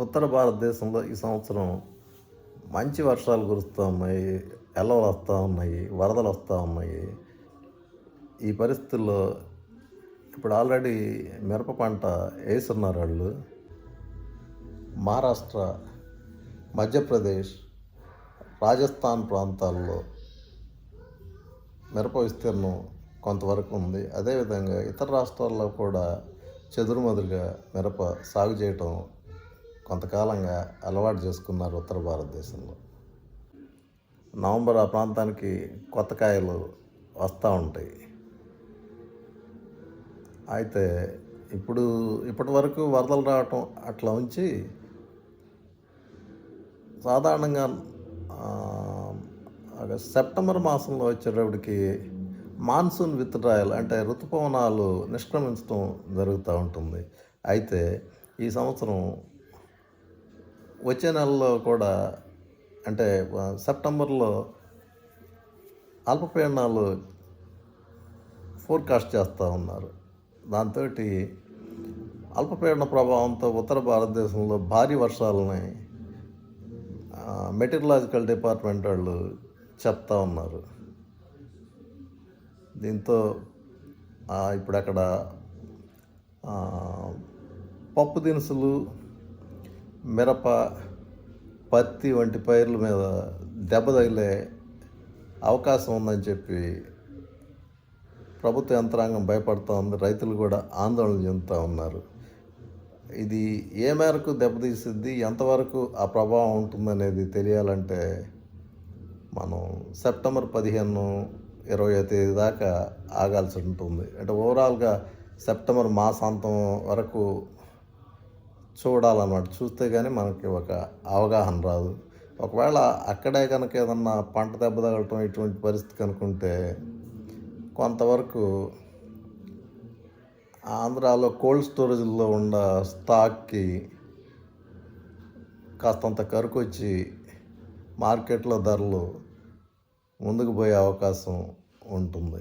ఉత్తర భారతదేశంలో ఈ సంవత్సరం మంచి వర్షాలు కురుస్తూ ఉన్నాయి ఎల్లలు వస్తూ ఉన్నాయి వరదలు వస్తూ ఉన్నాయి. ఈ పరిస్థితుల్లో ఇప్పుడు ఆల్రెడీ మిరప పంట వేసున్నారు వాళ్ళు. మహారాష్ట్ర మధ్యప్రదేశ్ రాజస్థాన్ ప్రాంతాల్లో మిరప విస్తీర్ణం కొంతవరకు ఉంది. అదేవిధంగా ఇతర రాష్ట్రాల్లో కూడా చెదురుమదురుగా మిరప సాగు చేయటం కొంతకాలంగా అలవాటు చేసుకున్నారు ఉత్తర భారతదేశంలో. నవంబర్ ఆ ప్రాంతానికి కొత్త కాయలు వస్తూ ఉంటాయి. అయితే ఇప్పుడు ఇప్పటి వరకు వరదలు రావటం అట్లా ఉంచి సాధారణంగా సెప్టెంబర్ మాసంలో వచ్చేటప్పటికి మాన్సూన్ విత్డ్రాయల్ అంటే ఋతుపవనాలు నిష్క్రమించడం జరుగుతూ ఉంటుంది. అయితే ఈ సంవత్సరం వచ్చే నెలలో కూడా అంటే సెప్టెంబర్లో అల్పపీడనాలు ఫోర్కాస్ట్ చేస్తూ ఉన్నారు. దాంతో అల్పపీడన ప్రభావంతో ఉత్తర భారతదేశంలో భారీ వర్షాలని మెటీరియలాజికల్ డిపార్ట్మెంట్ వాళ్ళు చెప్తా ఉన్నారు. దీంతో ఇప్పుడు అక్కడ పప్పు దినుసులు మిరప పత్తి వంటి పైర్ల మీద దెబ్బ తగిలే అవకాశం ఉందని చెప్పి ప్రభుత్వ యంత్రాంగం భయపడుతూ ఉంది. రైతులు కూడా ఆందోళన చెందుతూ ఉన్నారు. ఇది ఏ మేరకు దెబ్బతీసిద్ది ఎంతవరకు ఆ ప్రభావం ఉంటుందనేది తెలియాలంటే మనం సెప్టెంబర్ పదిహేను ఇరవై తేదీ దాకా ఆగాల్సి ఉంటుంది. అంటే ఓవరాల్గా సెప్టెంబర్ మాసాంతం వరకు చూడాలన్నమాట. చూస్తే కానీ మనకి ఒక అవగాహన రాదు. ఒకవేళ అక్కడే కనుక ఏదన్నా పంట దెబ్బ తగలటం ఇటువంటి పరిస్థితి కనుకుంటే కొంతవరకు ఆంధ్రాలో కోల్డ్ స్టోరేజ్లో ఉన్న స్టాక్కి కాస్తంత కరుకొచ్చి మార్కెట్లో ధరలు ముందుకు పోయే అవకాశం ఉంటుంది.